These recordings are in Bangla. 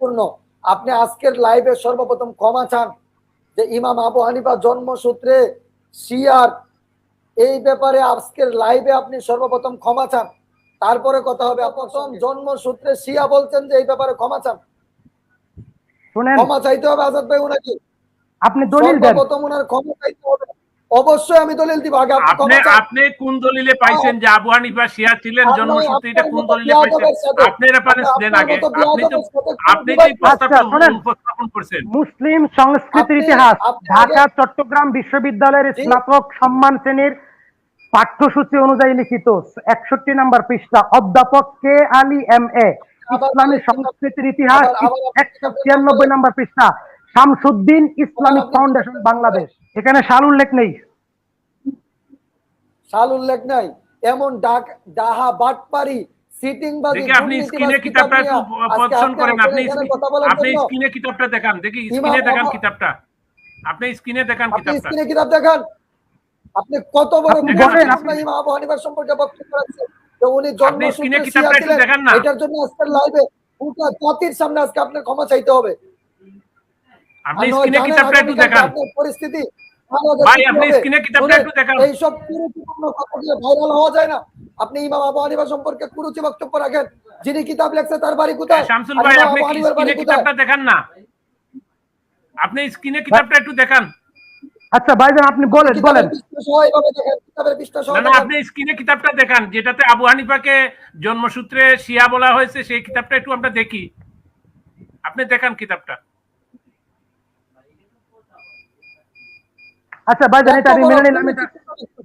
গুরুত্বপূর্ণ। আপনি আজকের লাইভে সর্বপ্রথম ক্ষমা চান যে ইমাম আবু হানিফা জন্মসূত্রে শিয়ার। এই ব্যাপারে আজকের লাইভে আপনি সর্বপ্রথম ক্ষমা চান। তারপরে কথা হবে প্রথম জন্মসূত্রে শিয়া বলছেন যে এই ব্যাপারে ক্ষমা চান। ক্ষমা চাইতে হবে আজাদ ভাই ওনাকে আপনি দলিল দেন। সর্বপ্রথম ওনার ক্ষমা চাইতে হবে। অবশ্যই আমি দলিল দিব আগে আপনি আপনি কোন দলিলে পাইছেন যে আবু হানিফা শিয়া ছিলেন? জন্মসূত্রে এটা কোন দলিলে পাইছেন? আপনি রেফারেন্স দেন আগে। আপনি তো আপনি প্রস্তাবটা আচ্ছা, উপস্থাপন করছেন। মুসলিম সংস্কৃতির ইতিহাস ঢাকা চট্টগ্রাম বিশ্ববিদ্যালয়ের স্নাতক সম্মান শ্রেণির পাঠ্যসূচি অনুযায়ী লিখিত একষট্টি নাম্বার পৃষ্ঠা অধ্যাপক কে আলী এম এ ইসলামী সংস্কৃতির ইতিহাস একশো ছিয়ানব্বই নাম্বার পৃষ্ঠা। Shamsuddin Islamic foundation Bangladesh. এখানে সাল উল্লেখ নেই। সাল উল্লেখ নাই। এমন ডাক ডাহা বাটপারি সিটিং বাজি আপনি স্ক্রিনে কিতাবটা একটু প্রদর্শন করেন। আপনি আপনি আপনি স্ক্রিনে কিতাবটা দেখান। দেখি স্ক্রিনে দেখান কিতাবটা। আপনি স্ক্রিনে দেখান কিতাবটা। স্ক্রিনে কিতাব দেখান। আপনি কত বড় আপনি বলেন, আপনি ইমাম আবু হানিফার সম্পর্কে বক্তব্য রাখছেন। যে উনি জন্ম স্ক্রিনে কিতাবটা একটু দেখান না। এটার জন্য আজকের লাইভে পুরো জাতির সামনে আজকে আপনার ক্ষমা চাইতে হবে। আপনি স্ক্রিনে কিতাবটা একটু দেখান। পরিস্থিতি ভাই, আপনি স্ক্রিনে কিতাবটা একটু দেখান। এইসব কুরুচিপূর্ণ কথাগুলো ভাইরাল হওয়া যায় না। আপনি ইমাম আবু হানিফা সম্পর্কে কুরুচি বক্তব্য রাখেন। যিনি কিতাব লেখছে তার বাড়ি কোথায়? শামসুল ভাই আপনি স্ক্রিনে কিতাবটা দেখান না। আপনি স্ক্রিনে কিতাবটা একটু দেখান। আচ্ছা ভাইজান আপনি বলেন বলেন। না আপনি স্ক্রিনে কিতাবটা দেখান যেটাতে আবু হানিফাকে জন্মসূত্রে শিয়া বলা হয়েছে সেই কিতাবটা একটু আমরা দেখি। আপনি দেখান কিতাবটা। আচ্ছা ভাইজান এটা আমি মেনে নিলাম এটা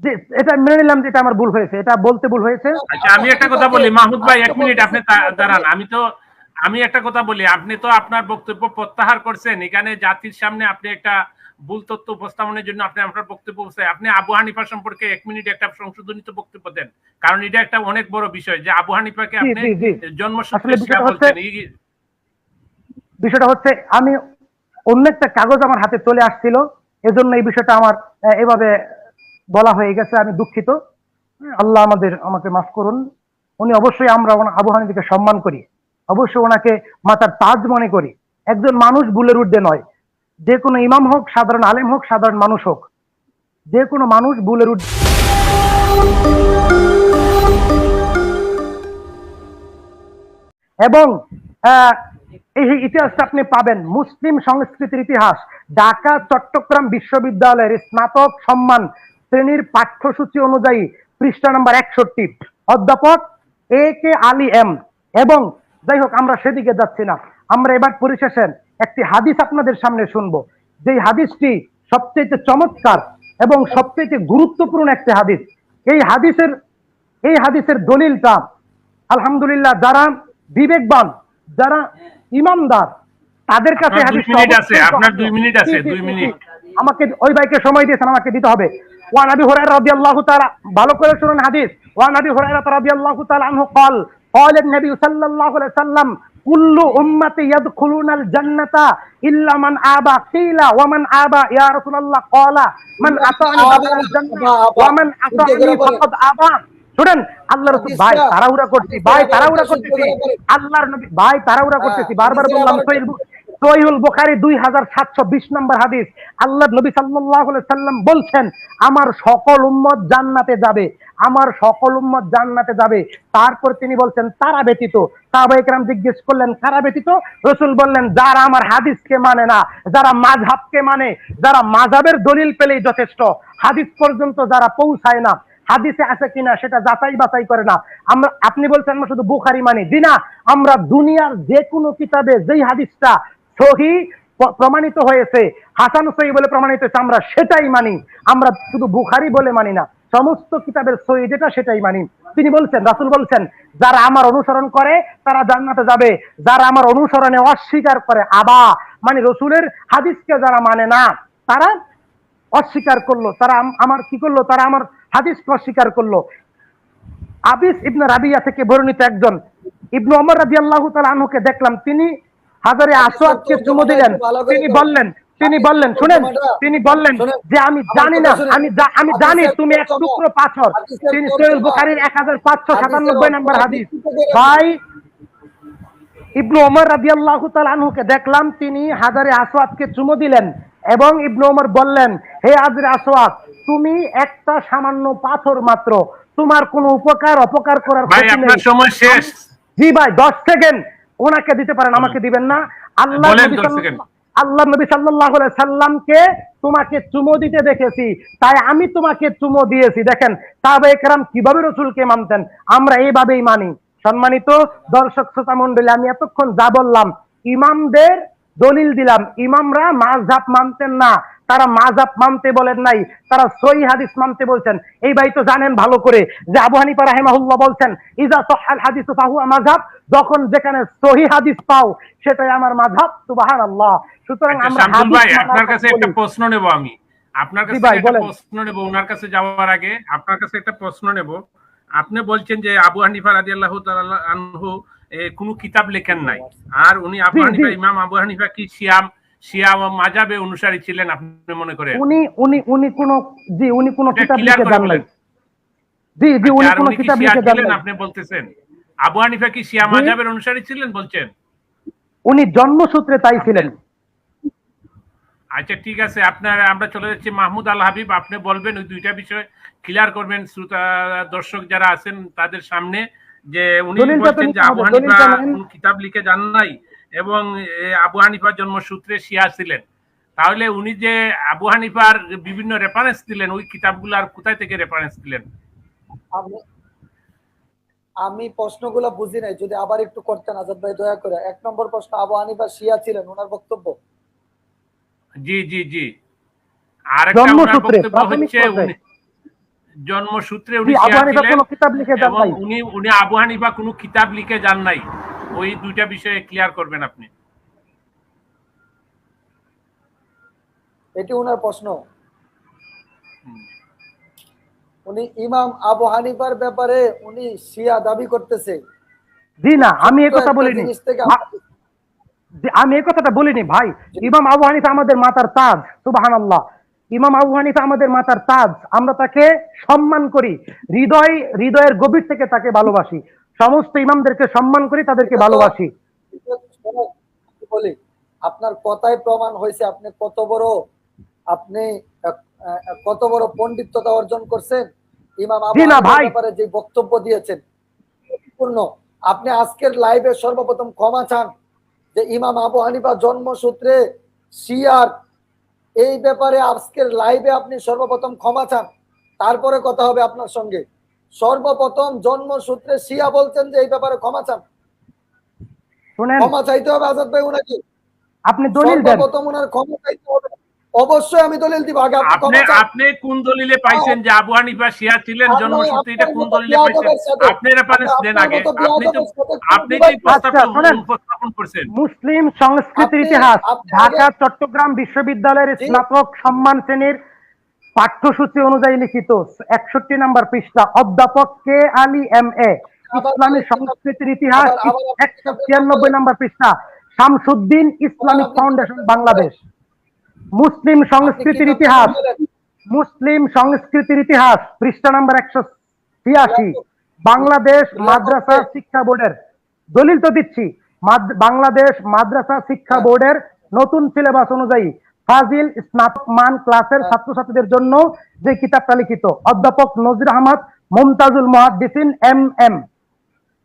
জি, এটা মেনে নিলাম যে এটা আমার ভুল হয়েছে এটা বলতে ভুল হয়েছে। আচ্ছা আমি একটা কথা বলি মাহমুদ ভাই এক মিনিট আপনি দাঁড়ান আমি তো আমি একটা কথা বলি আপনি তো আপনার বক্তব্য প্রত্যাহার করছেন এখানে জাতির সামনে আপনি একটা ভুল তথ্য উপস্থাপনের জন্য আপনি আপনার বক্তব্য উপস্থাপন আপনি আবু হানিফা সম্পর্কে এক মিনিট একটা সংশোধনিত বক্তব্য দেন কারণ এটা একটা অনেক বড় বিষয় যে আবু হানিফাকে আপনি। জন্মসূত্রে বিষয়টা হচ্ছে আমি অন্য একটা কাগজ আমার হাতে চলে আসছিল এজন্য এই বিষয়টা আমার এভাবে বলা হয়ে গেছে, আমি দুঃখিত। আল্লাহ আমাদের, আমাকে মাফ করুন। উনি অবশ্যই আমরা আবু হানিফাকে সম্মান করি। অবশ্যই ওনাকে মাতার তাজ মনে করি। একজন মানুষ ভুলের ঊর্ধ্বে নয়। যে কোনো ইমাম হোক, সাধারণ আলেম হোক, সাধারণ মানুষ হোক। যে কোনো মানুষ ভুলের এবং এই ইতিহাসটা আপনি পাবেন, মুসলিম সংস্কৃতির ইতিহাস। ঢাকা, চট্টগ্রাম বিশ্ববিদ্যালয়ের স্নাতক সম্মান শ্রেণির পাঠ্যসূচি অনুযায়ী পৃষ্ঠা নাম্বার একষট্টি। অধ্যাপক এ কে আলী এম। এবং যাই হোক, আমরা সেদিকে যাচ্ছি না। আমরা এবার পরিশেষে একটি হাদিস আপনাদের সামনে শুনব। যেই হাদিসটি সবচেয়ে চমৎকার এবং সবচেয়ে গুরুত্বপূর্ণ একটি হাদিস। এই হাদিসের এই হাদিসের দলিলটা, আলহামদুলিল্লাহ, যারা বিবেকবান, যারা ইমানদার তাদের কাছে আপনার দুই হাদিসটা মিনিট আছে, অবশ্যই আপনার পাওয়া দুই যায়। মিনিট আছে, জি, জি, দুই জি, মিনিট। জি। আমাকে ওই ভাইকে সময় দিয়েছেন আমাকে দিতে হবে ওয়ান আবি হুরায়রা রাদিয়াল্লাহু তাআলা ভালো করে শুনুন হাদিস ওয়ান আবি হুরায়রা রাদিয়াল্লাহু তাআলা আনহু قال قال النبي صلى الله عليه وسلم كل امتي يدخلون الجنه الا من ابى قيل ومن ابى يا رسول الله قال من اطاعني دخل الجنه ومن عصاني فقد ابى শুনেন আল্লাহ রসুল ভাই তাড়াহুড়া করছি ভাই তাড়াহুড়া করতেছি আল্লাহর নবী ভাই তাড়াহুড়া করতেছি বারবার বললাম সহিহ সহিহুল বুখারী দুই হাজার সাতশো বিশ নম্বর হাদিস। আল্লাহ নবী সাল্লাল্লাহু আলাইহি সাল্লাম বলছেন, আমার সকল উম্মত জান্নাতে যাবে, আমার সকল উম্মত জান্নাতে যাবে। তারপর তিনি বলছেন, তারা ব্যতীত। সাহাবাইকরাম জিজ্ঞেস করলেন কারা ব্যতীত? রসুল বললেন, যারা আমার হাদিসকে মানে না, যারা মাযহাবকে মানে যারা মাযহাবের দলিল পেলেই যথেষ্ট। হাদিস পর্যন্ত যারা পৌঁছায় না, হাদিসে আছে কিনা সেটা যাচাই বাছাই করে না। আমরা, আপনি বলছেন আমরা শুধু বুখারি মানি। জি না, আমরা দুনিয়ার যে কোনো কিতাবে যেই হাদিসটা সহি প্রমাণিত হয়েছে। হাসান সহি বলে প্রমাণিত হয়েছে, আমরা সেটাই মানি। আমরা শুধু বুখারি বলে মানি না, সমস্ত কিতাবের সহি যেটা সেটাই মানি। তিনি বলছেন, রাসুল বলছেন, যারা আমার অনুসরণ করে, তারা জান্নাতে যাবে। যারা আমার অনুসরণে অস্বীকার করে, আবা মানে রসুলের হাদিসকে যারা মানে না, তারা অস্বীকার করল। তারা আমার কি করল? তারা আমার হাদিসকে অস্বীকার করল। আবিস ইবনে রাবিয়া থেকে বর্ণিত একজন, ইবনু ওমর রাদিয়াল্লাহু তাআলা আনহুকে দেখলাম, তিনি হাজারে আসওয়াদকে চুমু দিলেন। তিনি বললেন তিনি বললেন শুনেন তিনি বললেন যে আমি জানি না আমি আমি জানি তুমি এক টুকরো পাথর। তিনি সহিহ বুখারীর 1597 নম্বর হাদিস। ভাই ইবনু ওমর রাদিয়াল্লাহু তাআলা আনহুকে দেখলাম তিনি হাজারে আসওয়াদকে চুমো দিলেন এবং ইবনু ওমর বললেন হে হাজারে আসওয়াদ তুমি একটা সামান্য পাথর মাত্র তোমার কোনো উপকার অপকার করার ভাই আপনার নেই। সময় শেষ। জি ভাই দশ সেকেন্ড। ওনাকে দিতে পারেন আমাকে দিবেন না। আল্লাহ বলেন নবী 10 সাল্লাল্লাহু- সেকেন্ড। আল্লাহ নবী সাল্লাহ সাল্লামকে তোমাকে চুমো দিতে দেখেছি তাই আমি তোমাকে চুমো দিয়েছি। দেখেন তাহলে কেরাম কীভাবে রসুলকে মানতেন? আমরা এইভাবেই মানি। সম্মানিত দর্শক শ্রোতা মন্ডলী আমি এতক্ষণ যা বললাম ইমামদের দলিল দিলাম। ইমামরা মাযহাব মানতেন না। তারা মাযহাব মানতে বলেন নাই। তারা সহি হাদিস মানতে বলছেন। এই ভাই তো জানেন ভালো করে যে আবু হানিফা রাহিমাহুল্লাহ বলছেন ইজা সহাল হাদিস ফাহুয়া মাযহাব যখন যেখানে সহি হাদিস পাও সেটাই আমার মাযহাব। সুবহানাল্লাহ। সুতরাং আচ্ছা, আমরা ভাই আপনার কাছে একটা প্রশ্ন নেব আমি। আপনার কাছে একটা প্রশ্ন নেব ওনার কাছে যাওয়ার আগে। আপনার কাছে একটা প্রশ্ন নেব। আপনি বলছেন যে আবু হানিফা রাদিয়াল্লাহু তাআলা আনহু কোনো কিতাব লেখেন নাই। আর উনি আবু। হানিফা ইমাম আবু হানিফা কি শিয়াম শিয়া মাজাবে অনুসারী ছিলেন আপনি মনে করেন? উনি উনি উনি কোন জি উনি কোন কিতাব লিখে যান নাই। জি জি উনি কোন কিতাব লিখে ছিলেন নাই। আপনি বলতেছেন? আবু হানিফা কি শিয়া মাজাবের অনুসারী ছিলেন বলছেন? উনি জন্মসূত্রে তাই ছিলেন। আচ্ছা ঠিক আছে আপনার আমরা চলে যাচ্ছি মাহমুদ আল হাবিব আপনি বলবেন ওই দুইটা বিষয় ক্লিয়ার করবেন। শ্রোতা দর্শক যারা আছেন তাদের সামনে। যে উনি বলছেন যে আবু হানিফা কিতাব লিখে যান নাই এবং আবু হানিফা জন্মসূত্রে শিয়া ছিলেন। তাহলে উনি যে আবু হানিফার বিভিন্ন রেফারেন্স দিলেন ওই কিতাবগুলার কোথায় থেকে রেফারেন্স দিলেন? আমি প্রশ্নগুলো বুঝি নাই যদি আবার একটু করতেন আজাদ ভাই দয়া করে। এক নম্বর প্রশ্ন আবু হানিফা শিয়া ছিলেন ওনার বক্তব্য? জি জি জি। আরেকটা ওনার বক্তব্য হচ্ছে উনি জন্মসূত্রে উনি আবু হানিফা কিতাব লিখে যান নাই? উনি উনি আবু হানিফা কোনো কিতাব লিখে যান নাই। ওই দুইটা বিষয়ে ক্লিয়ার করবেন আপনি। এটি ওনার প্রশ্ন। উনি ইমাম আবু হানিফার ব্যাপারে উনি শিয়া দাবি করতেছে। জি না আমি এই কথা বলিনি। আমি এই কথাটা বলিনি ভাই। ইমাম আবু হানিফা আমাদের মাতার তাজ সুবহানাল্লাহ। ইমাম আবু হানিফা আমাদের মাতার তাজ। আমরা তাকে সম্মান করি। হৃদয় হৃদয়ের গভীর থেকে তাকে ভালোবাসি। সমস্ত ইমামদেরকে সম্মান করি তাদেরকে ভালোবাসি। বলি আপনার কথায় প্রমাণ হয়েছে আপনি কত বড় আপনি কত বড় পণ্ডিততা অর্জন করছেন। ইমাম আবু। ব্যাপারে যে বক্তব্য দিয়েছেন পূর্ণ আপনি আজকের লাইভে সর্বপ্রথম ক্ষমা চান যে ইমাম আবু হানিফা জন্মসূত্রে শিয়ার এই ব্যাপারে আজকের লাইভে আপনি সর্বপ্রথম ক্ষমা চান। তারপরে কথা হবে আপনার সঙ্গে। সর্বপ্রথম জন্মসূত্রে শিয়া বলছেন যে এই ব্যাপারে ক্ষমা চান। ক্ষমা চাইতে হবে আজাদ ভাই উনাকে। আপনি দলিল দেন। সর্বপ্রথম ওনার ক্ষমা চাইতে হবে। অবশ্যই আমি দলিল দিব। আগে আপনি আপনি কোন দলিলে পাইছেন যে আবু হানিফা শিয়া ছিলেন? জন্মসূত্রে এটা কোন দলিলে পাইছেন? আপনি রেফারেন্স দেন আগে। আপনি তো আপনি যে প্রস্তাবটা আচ্ছা, উপস্থাপন করছেন। মুসলিম সংস্কৃতির ইতিহাস। ঢাকা চট্টগ্রাম বিশ্ববিদ্যালয়ের স্নাতক সম্মান শ্রেণির পাঠ্যসূচি অনুযায়ী লিখিত একষট্টি নম্বর পৃষ্ঠা অধ্যাপক কে আলী এম এ। ইসলামী সংস্কৃতির ইতিহাস একশো ছিয়ানব্বই নম্বর পৃষ্ঠা শামসুদ্দিন ইসলামিক ফাউন্ডেশন বাংলাদেশ। মুসলিম সংস্কৃতির ইতিহাস। মুসলিম সংস্কৃতির ইতিহাস পৃষ্ঠা নাম্বার একশো ছিয়াশি। বাংলাদেশ মাদ্রাসা শিক্ষা বোর্ডের দলিল তো দিচ্ছি। বাংলাদেশ মাদ্রাসা শিক্ষা বোর্ডের নতুন সিলেবাস অনুযায়ী ফাজিল স্নাতক মান ক্লাসের ছাত্রছাত্রীদের জন্য যে কিতাবটা লিখিত অধ্যাপক Nazir Ahmad Mumtazul Muhaddisin M M.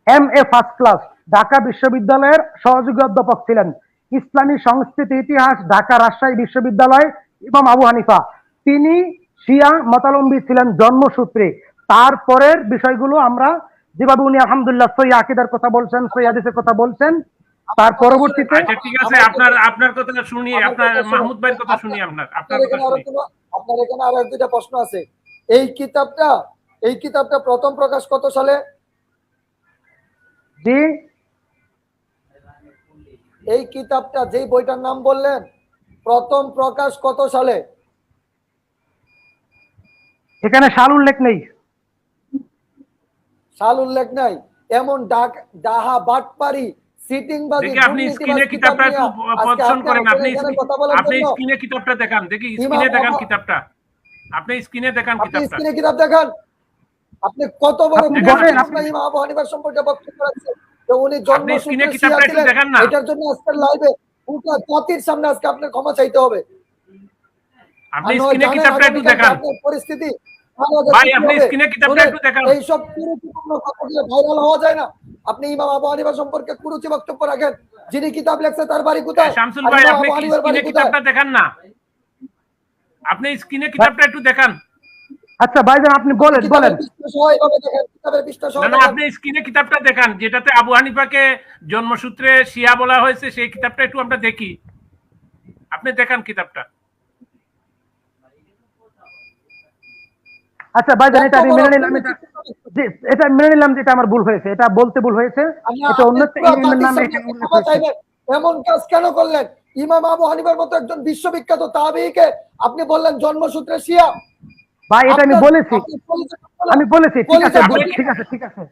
M A first class. Dhaka বিশ্ববিদ্যালয়ের সহযোগী অধ্যাপক ছিলেন। ইসলামী সংস্কৃতি ইতিহাস ঢাকা রাজশাহী বিশ্ববিদ্যালয় ইমাম আবু হানিফা। তিনি শিয়া মতালম্বী ছিলেন জন্মসূত্রে। তারপরের বিষয়গুলো আমরা যেভাবে উনি আলহামদুলিল্লাহ সই আকিদার কথা বলছেন সই হাদিসের কথা বলছেন তার পরবর্তীতে আচ্ছা ঠিক আছে আপনার আপনার কথা শুনি আপনার মাহমুদ ভাইয়ের কথা শুনি আপনার আপনার আপনার কথা এখানে আরও শুনি কোনো আপনার এখানে আরও দুইটা প্রশ্ন আছে। এই কিতাবটা এই কিতাবটা প্রথম প্রকাশ কত সালে? জি এই কিতাবটা যেই বইটার নাম বললেন প্রথম প্রকাশ কত সালে? এখানে সাল উল্লেখ নেই। সাল উল্লেখ নাই। এমন ডাক ডাহা বাটপারি সিটিং বাজি আপনি স্ক্রিনে কিতাবটা প্রদর্শন করেন আপনি আপনি স্ক্রিনে কিতাবটা দেখান। দেখি স্ক্রিনে দেখান কিতাবটা। আপনি স্ক্রিনে দেখান আপনি কিতাবটা। স্ক্রিনে কিতাব দেখান। আপনি কত বড় ইমাম আবু হানিফার সম্পর্কে বক্তব্য রাখছেন যে উনি জন্মসূত্রে শিয়া ছিলেন। এটার জন্য আজকের লাইভে পুরো জাতির সামনে আজকে আপনার ক্ষমা চাইতে হবে। আপনি স্ক্রিনে কিতাবটা একটু দেখান। পরিস্থিতি ভাই, আপনি স্ক্রিনে কিতাবটা একটু দেখান। এইসব কুরুচিপূর্ণ কথাগুলো ভাইরাল হওয়া যায় না। আপনি ইমাম আবু হানিফা সম্পর্কে কুরুচি বক্তব্য রাখেন। যিনি কিতাব লেখছে তার বাড়ি কোথায়? শামসুল ভাই আপনি স্ক্রিনে কিতাবটা দেখান না। আপনি স্ক্রিনে কিতাবটা একটু দেখান। আচ্ছা ভাইজান আপনি বলেন বলেন। না আপনি স্ক্রিনে কিতাবটা দেখান যেটাতে আবু হানিফাকে জন্মসূত্রে শিয়া বলা হয়েছে সেই কিতাবটা একটু আমরা দেখি। আপনি দেখান কিতাবটা। আচ্ছা ভাইজান এটা আমি মেনে নিলাম এটা এটা মেনে নিলাম যে এটা আমার ভুল হয়েছে এটা বলতে ভুল হয়েছে। এটা অন্য নামে এমন কাজ কেন করলেন? ইমাম আবু হানিফার মতো একজন বিশ্ববিখ্যাত তাবিকে আপনি বললেন জন্মসূত্রে শিয়া। ভাই এটা আমি বলেছি। আমি বলেছি ঠিক আছে ঠিক আছে ঠিক আছে।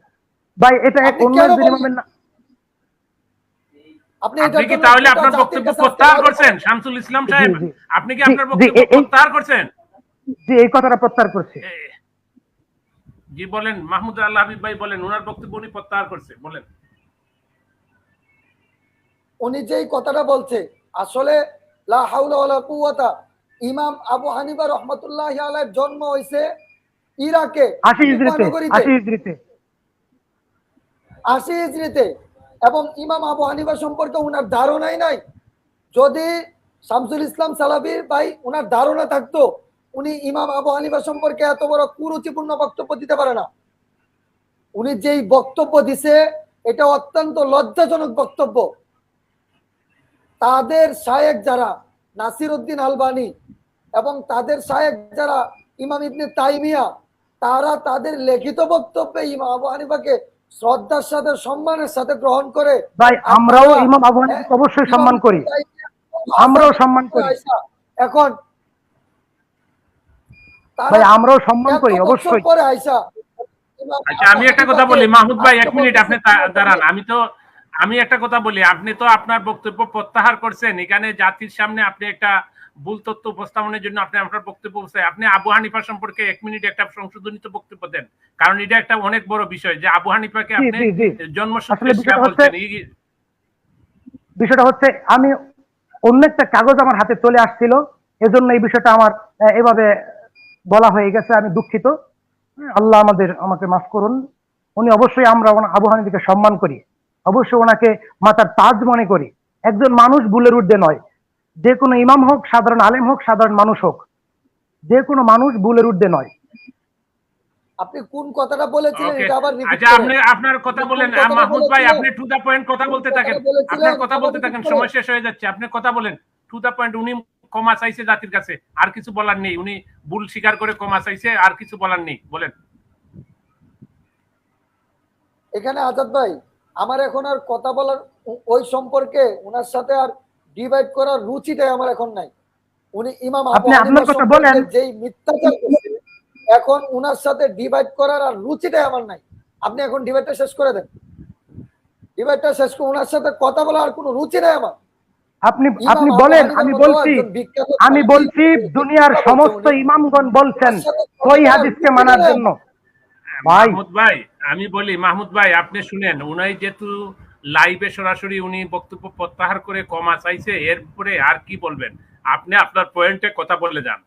ভাই এটা এক অন্য কেন একজন বলেন? আপনি আপনি কি তাহলে আপনার বক্তব্য প্রত্যাহার করছেন? শামসুল ইসলাম সাহেব আপনি কি আপনার বক্তব্য এই- এই- প্রত্যাহার করছেন? জি এই কথাটা প্রত্যাহার করছি। জি বলেন মাহমুদ আল্লাহ হাবিব ভাই বলেন ওনার বক্তব্য উনি প্রত্যাহার করছে বলেন। উনি যেই কথাটা বলছে আসলে লা হাওলা ওয়ালা কুওয়াতা ইমাম আবু হানিফা রহমাতুল্লাহ আলাইহির জন্ম হইছে ইরাকে আশি ইজরিতে এবং ইমাম আবু হানিফা সম্পর্কে উনার ধারণাই নাই। যদি শামসুল ইসলাম সালাবি ভাই উনার ধারণা থাকতো উনি ইমাম আবু হানিফা সম্পর্কে এত বড় কুরুচিপূর্ণ বক্তব্য দিতে পারে না। উনি যেই বক্তব্য দিছে এটা অত্যন্ত লজ্জাজনক বক্তব্য। তাদের শায়েক যারা নাসির উদ্দিন আলবানি এবং তাদের শায়েক যারা ইমাম ইবনে তাইমিয়া তারা তাদের লিখিত বক্তব্যে ইমাম আবু হানিফাকে শ্রদ্ধার সাথে সম্মানের সাথে গ্রহণ করে ভাই আমরাও ইমাম আবু হানিফাকে অবশ্যই সম্মান করি। আমরাও সম্মান করি। এখন ভাই আমরাও সম্মান করি অবশ্যই। পরে আয়সা ইমাম আচ্ছা আমি একটা কথা বলি। মাহমুদ ভাই এক মিনিট আপনি দাঁড়ান। আমি তো আমি একটা কথা বলি। আপনি তো আপনার বক্তব্য প্রত্যাহার করছেন। এখানে জাতির সামনে আপনি একটা ভুল তথ্য উপস্থাপনের জন্য আপনি আপনার বক্তব্য উপস্থাপন- আপনি আবু হানিফা সম্পর্কে এক মিনিট একটা সংশোধনিত বক্তব্য দেন। কারণ এটা একটা অনেক বড় বিষয় যে আবু হানিফাকে আপনি। জন্মসূত্রে বলছেন। বিষয়টা হচ্ছে আমি অন্য একটা কাগজ আমার হাতে চলে আসছিল। এজন্য এই বিষয়টা আমার এভাবে বলা হয়ে গেছে। আমি দুঃখিত। আল্লাহ আমাদের আমাকে মাফ করুন। উনি অবশ্যই আমরা আবু হানিফাকে সম্মান করি। অবশ্যই ওনাকে মাতার তাজ মনে করি। একজন মানুষ ভুলের ঊর্ধ্বে নয়। যে কোনো ইমাম হোক সাধারণ আলেম হোক সাধারণ মানুষ হোক যে কোনো মানুষ ভুলের ঊর্ধ্বে নয়। আপনি কোন কথাটা বলেছিলেন এটা আবার আচ্ছা আপনি আপনার কথা বলেন। মাহমুদ ভাই আপনি টু দা পয়েন্ট কথা বলতে থাকেন। আপনার কথা বলতে থাকেন সময় শেষ হয়ে যাচ্ছে। আপনি কথা বলেন। টু দা পয়েন্ট উনি ক্ষমা চাইছে জাতির কাছে। আর কিছু বলার নেই। উনি ভুল স্বীকার করে ক্ষমা চাইছে আর কিছু বলার নেই। বলেন। এখানে আজাদ ভাই আমার এখন আর কথা বলার ওই সম্পর্কে ওনার সাথে আর ডিভাইড করার রুচিটাই আমার এখন নাই। উনি ইমাম আবু আপনি আপনার হানিফা কথা বলেন। যেই মিথ্যাচার এখন উনার সাথে ডিভাইড করার আর রুচিটাই আমার নাই। আপনি এখন ডিভাইডটা শেষ করে দেন। ডিভাইডটা শেষ করে ওনার সাথে কথা বলার আর কোনো রুচি নাই আমার। আপনি আপনি বলেন আমি বলছি আমি বলছি দুনিয়ার সমস্ত ইমামগণ বলছেন সই হাদিসকে মানার জন্য। ভাই মাহমুদ ভাই। আমি বলি মাহমুদ ভাই আপনি শুনেন উনি যেহেতু লাইভে সরাসরি উনি বক্তব্য প্রত্যাহার করে ক্ষমা চাইছে এরপরে আর কি বলবেন? আপনি আপনার পয়েন্টে কথা বলে যান।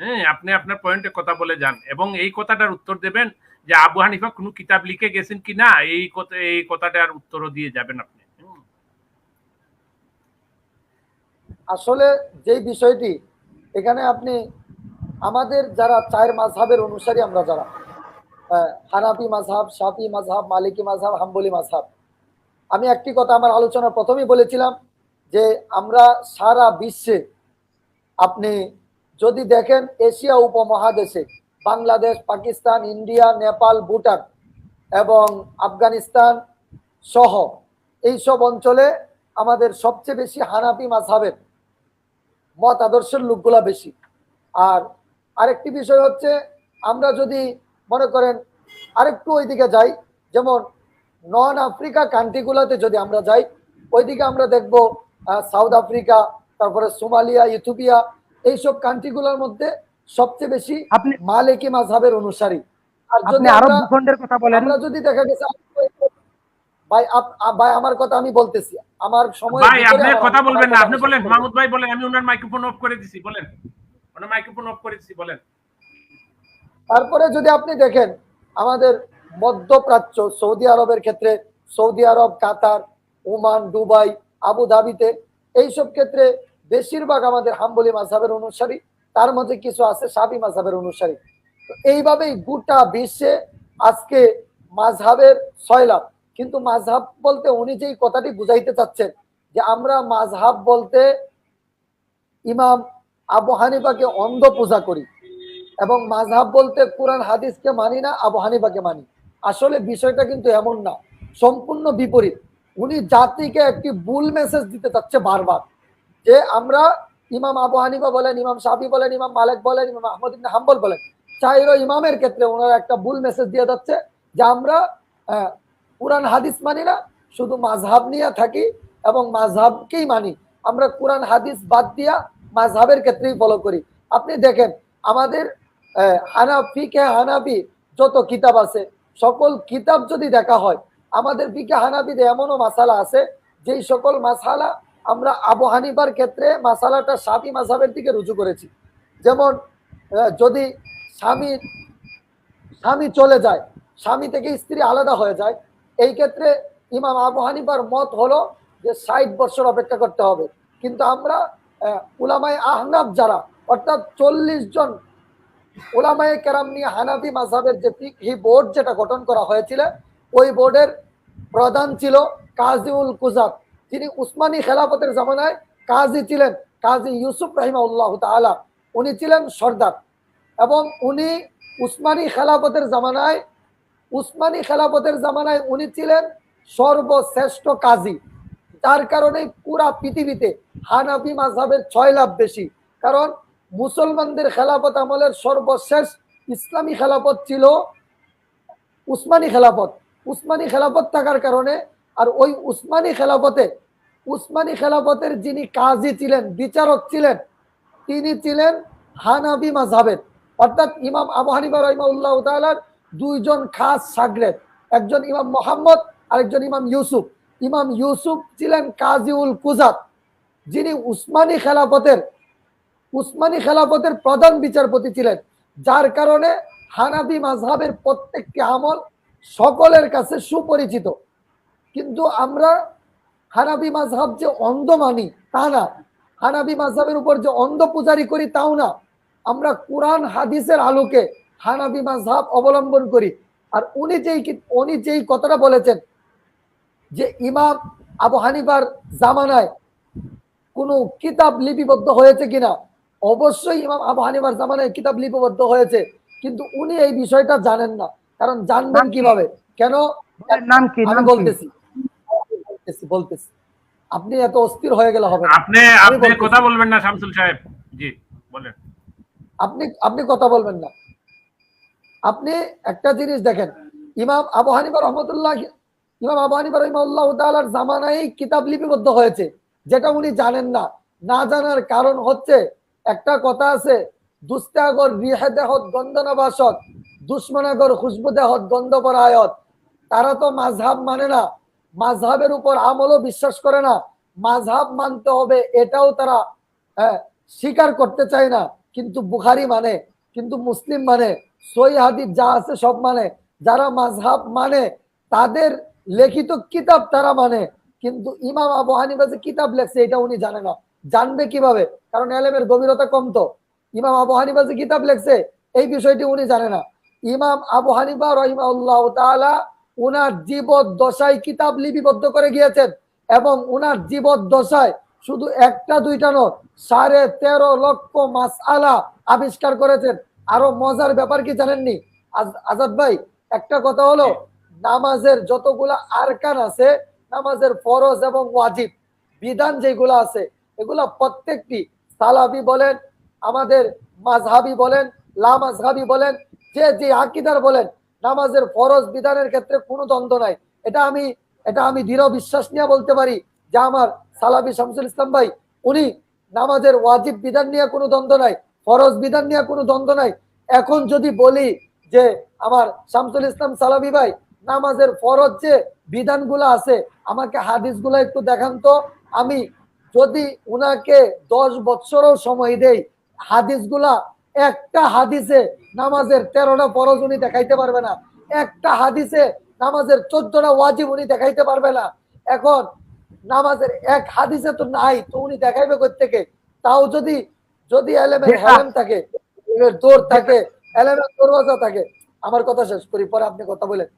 হ্যাঁ আপনি আপনার পয়েন্টে কথা বলে যান। এবং এই কথাটার উত্তর দেবেন যে আবু হানিফা কোনো কিতাব লিখে গেছেন কিনা এই কথা, এই কথাটার উত্তরও দিয়ে যাবেন আপনি। আসলে যেই বিষয়টি, এখানে আপনি আমাদের যারা চায়ের মাঝহাবের অনুসারী আমরা যারা হানাফি মাঝহাব, শাফি মাঝহাব, মালিকি মাঝহাব, হাম্বলি মাঝহাব আমি একটি কথা আমার আলোচনার প্রথমেই বলেছিলাম যে আমরা সারা বিশ্বে আপনি যদি দেখেন এশিয়া উপমহাদেশে, বাংলাদেশ, পাকিস্তান, ইন্ডিয়া, নেপাল, ভুটান এবং আফগানিস্তান সহ এইসব অঞ্চলে আমাদের সবচেয়ে বেশি হানাফি মাঝহাবের মত আদর্শের লোকগুলা বেশি। আর আরেকটি বিষয় হচ্ছে আমরা যদি মনে করেন আরেকটু ওইদিকে যাই, যেমন নন আফ্রিকা কান্ট্রিগুলোতে যদি আমরা যাই ওইদিকে আমরা দেখব সাউথ আফ্রিকা তারপরে সোমালিয়া ইথিওপিয়া এইসব কান্ট্রিগুলোর মধ্যে সবচেয়ে বেশি আপনি মালিকি মাঝহাবের অনুসারী। আর যদি আমরা- কথা বলেন। আমরা যদি দেখা গেছে ভাই আমার কথা আমি বলতেছি। আমার সময় ভাই আপনি কথা বলবেন না। আপনি বলেন মাহমুদ ভাই বলেন আমি ওনার মাইক্রোফোন অফ করে দিছি বলেন। ওনার মাইক্রোফোন অফ করে দিছি বলেন। তারপরে যদি আপনি দেখেন আমাদের মধ্যপ্রাচ্য, সৌদি আরবের ক্ষেত্রে, Saudi Arabia, Qatar, Oman, Dubai Abu ধাবিতে এইসব ক্ষেত্রে বেশিরভাগ আমাদের হাম্বলি মাঝহাবের অনুসারী, তার মধ্যে কিছু আছে সাবি মাঝহাবের অনুসারী। তো এইভাবেই গোটা বিশ্বে আজকে মাঝহাবের সয়লাভ কিন্তু মাঝহাব বলতে উনি যেই কথাটি বুঝাইতে চাচ্ছেন, যে আমরা মাঝহাব বলতে ইমাম আবু হানিফাকে অন্ধ পূজা করি এবং মাঝহাব বলতে কোরআন, হাদিসকে মানি না, আবু হানিফাকে মানি। আসলে বিষয়টা কিন্তু এমন না, সম্পূর্ণ বিপরীত। উনি জাতিকে একটি ভুল মেসেজ দিতে চাচ্ছে বারবার, যে আমরা ইমাম আবু হানিফা বলেন, ইমাম সাবি বলেন, ইমাম মালিক বলেন, ইমাম আহমদ হাম্বল বলেন, চাইরো ইমামের ক্ষেত্রে ওনারা একটা ভুল মেসেজ দিয়ে যাচ্ছে, যে আমরা কোরআন, হাদিস মানি না, শুধু মাঝহাব নিয়ে থাকি এবং মাঝহাবকেই মানি। আমরা কোরআন, হাদিস বাদ দিয়া মাঝহাবের ক্ষেত্রেই ফলো করি। আপনি দেখেন, আমাদের হানাফি কে হানাফি যত কিতাব আছে সকল কিতাব যদি দেখা হয়, আমাদের ফিকে হানাফিতে এমনও মাসালা আছে, যেই সকল মাসালা আমরা আবু হানিফার ক্ষেত্রে মাসালাটা সাবি মাসাবের দিকে রুজু করেছি। যেমন যদি স্বামী স্বামী চলে যায়, স্বামী থেকে স্ত্রী আলাদা হয়ে যায়, এই ক্ষেত্রে ইমাম আবু হানিফার মত হলো যে ষাট বছর অপেক্ষা করতে হবে। কিন্তু আমরা উলামায় আহনাব যারা, অর্থাৎ চল্লিশ জন ওলামায়ে কেরাম নিয়ে হানাফি মাঝহাবের যে ফিকহি বোর্ড যেটা গঠন করা হয়েছিল, ওই বোর্ডের প্রধান ছিল কাজিউল কুজাত। যিনি উসমানী খেলাফতের জামানায় কাজী ছিলেন, কাজী ইউসুফ রাহিমা উল্লাহ তাআলা। উনি ছিলেন সর্দার। এবং উনি উসমানী খেলাফতের জামানায়, উসমানী খেলাফতের জামানায় উনি ছিলেন সর্বশ্রেষ্ঠ কাজী। যার কারণে পুরা পৃথিবীতে হানাফি মাঝহাবের ছয় লাভ বেশি। কারণ মুসলমানদের খেলাফত আমলের সর্বশেষ ইসলামী খেলাফত ছিল উসমানী খেলাফত। উসমানী খেলাফত থাকার কারণে আর ওই উসমানী খেলাফতে, উসমানী খেলাফতের যিনি কাজী ছিলেন, বিচারক ছিলেন, তিনি ছিলেন হানাবি মাঝহাবের অর্থাৎ ইমাম আবু হানিফা রহিমাউল্লাহ তাআলার দুইজন খাস সাগরেদ একজন ইমাম মোহাম্মদ, আরেকজন ইমাম ইউসুফ। ইমাম ইউসুফ ছিলেন কাজিউল কুজাত যিনি উসমানী খেলাফতের উসমানী খেলাফতের প্রধান বিচারপতি ছিলেন। যার কারণে হানাবি মাঝহাবের প্রত্যেকটি আমল সকলের কাছে সুপরিচিত। কিন্তু আমরা হানাবি মাঝহাব যে অন্ধ মানি, তা না। হানাবি মাঝহাবের উপর যে অন্ধ পূজারি করি, তাও না। আমরা কোরআন, হাদিসের আলোকে হানাবি মাঝহাব অবলম্বন করি। আর উনি যেই উনি যেই কথাটা বলেছেন যে ইমাম আবু হানিফার জামানায় কোনো কিতাব লিপিবদ্ধ হয়েছে কিনা অবশ্যই ইমাম আবু হানিফার জামানায় কিতাব লিপিবদ্ধ হয়েছে কিন্তু উনি এই বিষয়টা জানেন না। কারণ জানবেন কীভাবে? কেন? নাম কি? আমি বলতেছি। বলতেছি বলতেছি। আপনি এত অস্থির হয়ে গেলে হবে আপনি আপনি কথা বলবেন না শামসুল সাহেব। জি বলেন। আপনি আপনি কথা বলবেন না। আপনি একটা জিনিস দেখেন ইমাম আবু হানিফা রহমতুল্লাহ ইমাম আবু হানিফা রহমাল্লাহ তাআলার জামানায় কিতাব লিপিবদ্ধ হয়েছে যেটা উনি জানেন না। না জানার কারণ হচ্ছে একটা কথা আছে, দুস্তাগর দেহত দুশ্মনাগর খুশবু দেহত তারা তো মাঝহাব মানে না, মাঝহাবের উপর আমলও বিশ্বাস করে না। মাঝহাব মানতে হবে, এটাও তারা স্বীকার করতে চায় না। কিন্তু বুখারি মানে কিন্তু মুসলিম মানে সই হাদিস যা আছে সব মানে। যারা মাঝহাব মানে তাদের লিখিত কিতাব তারা মানে। কিন্তু ইমাম আবু কিতাব লেখছে, এটা উনি জানে না। জানবে কীভাবে? কারণ এলেমের গভীরতা কম তো। ইমাম আবু হানিফা যে কিতাব লেখছে, এই বিষয়টি উনি জানে না। ইমাম আবু হানিফা রহিমাউল্লাহ তাআলা উনার জীবদ্দশায় কিতাব লিপিবদ্ধ করে গিয়েছেন এবং উনার জীবদ্দশায় শুধু একটা, দুইটা নয় সাড়ে তেরো লক্ষ মাস আলা আবিষ্কার করেছেন। আরও মজার ব্যাপার কি জানেননি? আজ- আজাদ ভাই, একটা কথা হলো, নামাজের যতগুলা আরকান আছে, নামাজের ফরজ এবং ওয়াজিব, বিধান যেগুলো আছে এগুলা প্রত্যেকটি সালাবি বলেন, আমাদের মাঝহাবি বলেন, লা মাঝহাবি বলেন, যে যে আকিদার বলেন, নামাজের ফরজ বিধানের ক্ষেত্রে কোনো দ্বন্দ্ব নাই। এটা আমি এটা আমি দৃঢ় বিশ্বাস নিয়ে বলতে পারি যে আমার সালাবি শামসুল ইসলাম ভাই, উনি নামাজের ওয়াজিব বিধান নিয়ে কোনো দ্বন্দ্ব নাই, ফরজ বিধান নিয়ে কোনো দ্বন্দ্ব নাই। এখন যদি বলি যে আমার শামসুল ইসলাম সালাবি ভাই, নামাজের ফরজ যে বিধানগুলো আছে, আমাকে হাদিসগুলো একটু দেখান তো, আমি যদি উনাকে দশ বছরও সময় দেই হাদিসগুলা একটা হাদিসে নামাজের তেরোটা ফরজ উনি দেখাইতে পারবে না। একটা হাদিসে নামাজের চোদ্দটা ওয়াজিব উনি দেখাইতে পারবে না। এখন নামাজের এক হাদিসে তো নাই তো উনি দেখাইবে থেকে তাও যদি যদি এলেমের যেটা- থাকে দৌড় থাকে এলেমের দরওয়াজা থাকে আমার কথা শেষ করি পরে আপনি কথা বলেন।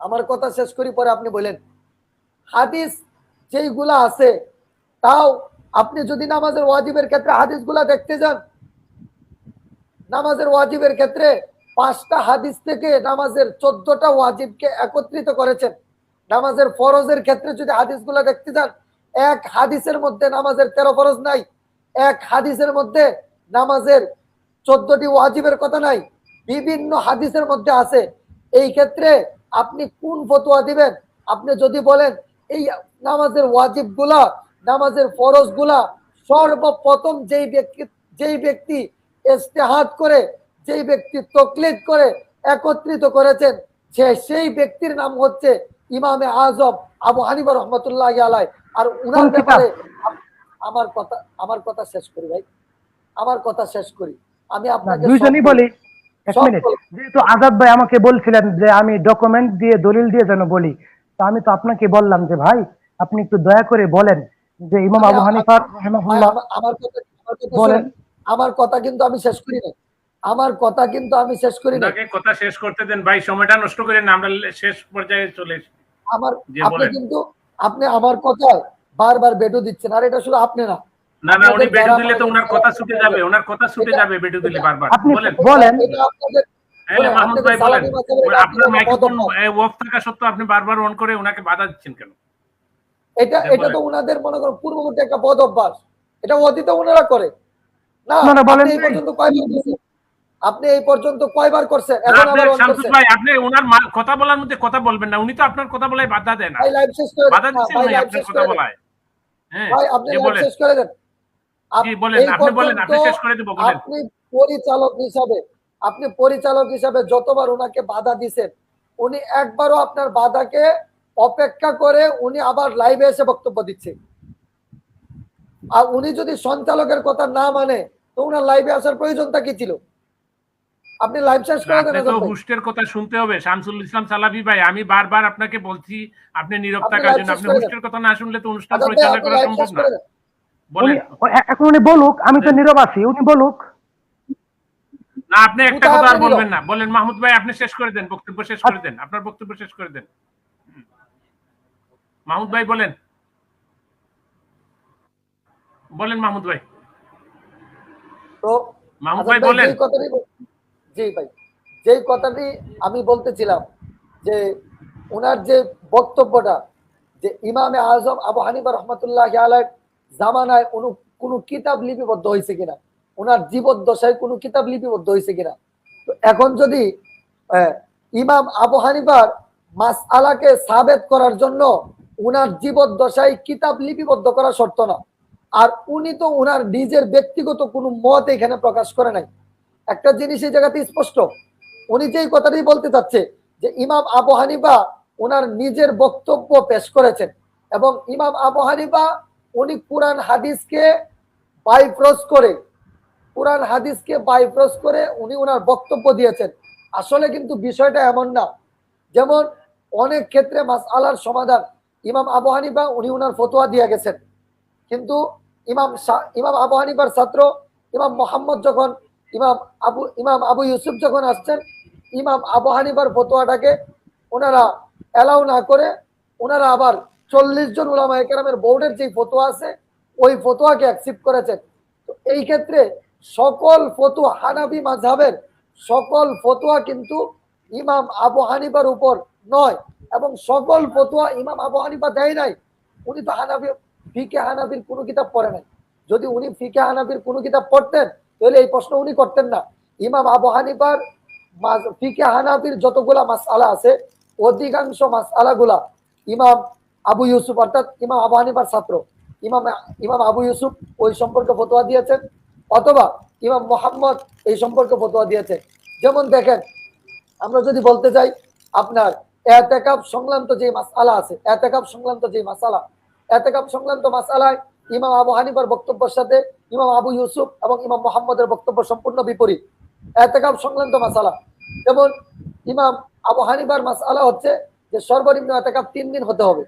আমার কথা শেষ করি পরে আপনি বলেন। হাদিস যেইগুলা আছে তাও আপনি যদি নামাজের ওয়াজিবের ক্ষেত্রে হাদিসগুলা দেখতে যান, নামাজের ওয়াজিবের ক্ষেত্রে পাঁচটা হাদিস থেকে নামাজের চোদ্দটা ওয়াজিবকে একত্রিত করেছেন। নামাজের ফরজের ক্ষেত্রে যদি হাদিসগুলা দেখতে যান, এক হাদিসের মধ্যে নামাজের তেরো ফরজ নাই, এক হাদিসের মধ্যে নামাজের চোদ্দটি ওয়াজিবের কথা নাই, বিভিন্ন হাদিসের মধ্যে আছে। এই ক্ষেত্রে আপনি কোন ফতোয়া দিবেন? আপনি যদি বলেন, এই নামাজের ওয়াজিবগুলা নামাজের ফরজগুলা সর্বপ্রথম যেই ব্যক্তি যেই ব্যক্তি ইস্তেহাদ করে যেই ব্যক্তি তকলিদ করে একত্রিত করেছেন সে সেই ব্যক্তির নাম হচ্ছে ইমামে আজম আবু হানিফা রহমতুল্লাহ আলাই আর উনার ব্যাপারে আমার কথা আমার কথা শেষ করি ভাই। আমার কথা শেষ করি। আমি আপনাকে দুইজনই বলি এক মিনিট। যেহেতু আজাদ ভাই আমাকে বলছিলেন যে আমি ডকুমেন্ট দিয়ে দলিল দিয়ে যেন বলি তো আমি তো আপনাকে বললাম যে ভাই আপনি একটু দয়া করে বলেন। যে ইমাম আবু হানিফার রাহিমাহুল্লাহ আমার- কথা বলেন। আমার কথা কিন্তু আমি শেষ করি না আমার কথা কিন্তু আমি শেষ করি না কথা শেষ করতে দেন ভাই সময়টা নষ্ট করেন আমরা শেষ পর্যায়ে চলে আমার আপনি কিন্তু আপনি আমার কথায় বারবার বেডু দিচ্ছেন আর এটা শুধু আপনি না। না না উনি দিলে তো ওনার কথা ছুটে যাবে ওনার কথা ছুটে যাবে দিলে বারবার। আপনি বলেন। বলেন। এই বলেন, মাহমুদ ভাই বলেন। আপনার মাইক্রোফোন। অফ থাকা সত্ত্বেও আপনি বারবার অন করে ওনাকে বাধা দিচ্ছেন কেন? এটা এটা তো উনাদের মনে করেন পূর্ববর্তী একটা বদ অভ্যাস। এটা অতীতে উনারা করে। না আপনি এই পর্যন্ত কয়বার করছেন? আপনি এই পর্যন্ত কয়বার করছেন? এখন আবার শামসুল ভাই আপনি ওনার কথা বলার মধ্যে কথা বলবেন না। উনি তো আপনার কথা বলায় বাধা দেন না। ভাই লাইভ শেষ করে বাধা দিচ্ছেন ভাই আপনার কথা বলায়। হ্যাঁ ভাই আপনি লাইভ শেষ করে দেন। আপ- জি, বলেন, আপনি বলেন, আপনি শেষ করে দেব, বলেন। আপনি পরিচালক হিসাবে আপনি পরিচালক হিসাবে যতবার ওনাকে বাধা দিছেন উনি একবারও আপনার বাধাকে অপেক্ষা করে উনি আবার লাইভে এসে বক্তব্য দিচ্ছে। আর উনি যদি সঞ্চালকের কথা না মানে তো উনার লাইভে আসার প্রয়োজনটা কি ছিল? আপনি লাইভ শেষ করে দেন তো হুস্টের কথা শুনতে হবে। শামসুল ইসলাম সালাফি ভাই আমি বারবার আপনাকে বলছি আপনি নীরব থাকার জন্য। আপনি হুস্টের কথা না শুনলে তো অনুষ্ঠান পরিচালনা করা সম্ভব না। বলেন। এখন উনি বলুক আমি তো নীরব আছি উনি বলুক। না আপনি একটা কথা আর বলবেন না। বলেন মাহমুদ ভাই আপনি শেষ করে দেন বক্তব্য শেষ করে দেন। আপনার বক্তব্য শেষ করে দেন। মাহমুদ ভাই বলেন। বলেন মাহমুদ ভাই। তো মাহমুদ ভাই ভাই, বলেন। জি ভাই যেই কথাটি আমি বলতেছিলাম যে ওনার যে বক্তব্যটা যে ইমামে আজম আবু হানিফা রহমতুল্লাহ আলাইর জামানায় কোনো কোনো কিতাব লিপিবদ্ধ হয়েছে কিনা? ওনার জীবদ্দশায় কোনো কিতাব লিপিবদ্ধ হয়েছে কিনা? তো এখন যদি আহ, ইমাম আবু হানিফার মাস আলাকে সাবেত করার জন্য উনার জীবদ্দশায় কিতাব লিপিবদ্ধ করা শর্ত না। আর উনি তো উনার নিজের ব্যক্তিগত কোনো মত এখানে প্রকাশ করে নাই। একটা জিনিস এই জায়গাতে স্পষ্ট। উনি যেই কথাটি বলতে চাচ্ছে যে ইমাম আবু হানিফা ওনার নিজের বক্তব্য পেশ করেছেন এবং ইমাম আবু হানিফা উনি কোরআন হাদিসকে বাইফ্রস করে, কোরআন হাদিসকে বাইফ্রস করে উনি ওনার বক্তব্য দিয়েছেন। আসলে কিন্তু বিষয়টা এমন না। যেমন অনেক ক্ষেত্রে মাস আলার সমাধান ইমাম আবু হানিফা, উনি ওনার ফতোয়া দিয়ে গেছেন। কিন্তু ইমাম ইমাম আবু হানিফার ছাত্র, ইমাম মোহাম্মদ যখন, ইমাম আবু ইমাম আবু ইউসুফ যখন আসছেন, ইমাম আবু হানিফার ফতোয়াটাকে ওনারা অ্যালাউ না করে, ওনারা আবার চল্লিশ জন উলামা একরামের বোর্ডের যে ফতোয়া আছে, ওই ফতোয়াকে অ্যাকসেপ্ট করেছেন। তো এই ক্ষেত্রে সকল ফতোয়া হানাবি মাঝহাবের সকল ফতোয়া কিন্তু ইমাম আবু হানিফার উপর নয়। এবং সকল ফতোয়া ইমাম আবু হানিফা দেয় নাই, উনি তো হানাবি ফিকে হানাবির কোনো কিতাব পড়ে নাই। যদি উনি ফিকে হানাবির কোনো কিতাব পড়তেন, তাহলে এই প্রশ্ন উনি করতেন না। ইমাম আবু হানিফার ফিকে হানাবির যতগুলা মাসআলা আছে, অধিকাংশ মাসআলাগুলা ইমাম আবু ইউসুফ, অর্থাৎ ইমাম আবু হানিফার ছাত্র। ইমাম ইমাম আবু ইউসুফ ওই সম্পর্কে ফতোয়া দিয়েছেন, অথবা ইমাম মোহাম্মদ এই সম্পর্কে ফতোয়া দিয়েছেন। যেমন দেখেন, আমরা যদি বলতে চাই আপনার এতেকাব সংক্রান্ত যে মাসালা আছে, এতেকাব সংক্রান্ত যে মাসালা এতেকাব সংক্রান্ত মাসালায় ইমাম আবু হানিফার বক্তব্যের সাথে ইমাম আবু ইউসুফ এবং ইমাম মোহাম্মদের বক্তব্য সম্পূর্ণ বিপরীত। এতেকাব সংক্রান্ত মাসালা যেমন ইমাম আবু হানিফার মাসালা হচ্ছে যে সর্বনিম্ন এতেকাব তিন দিন হতে হবে।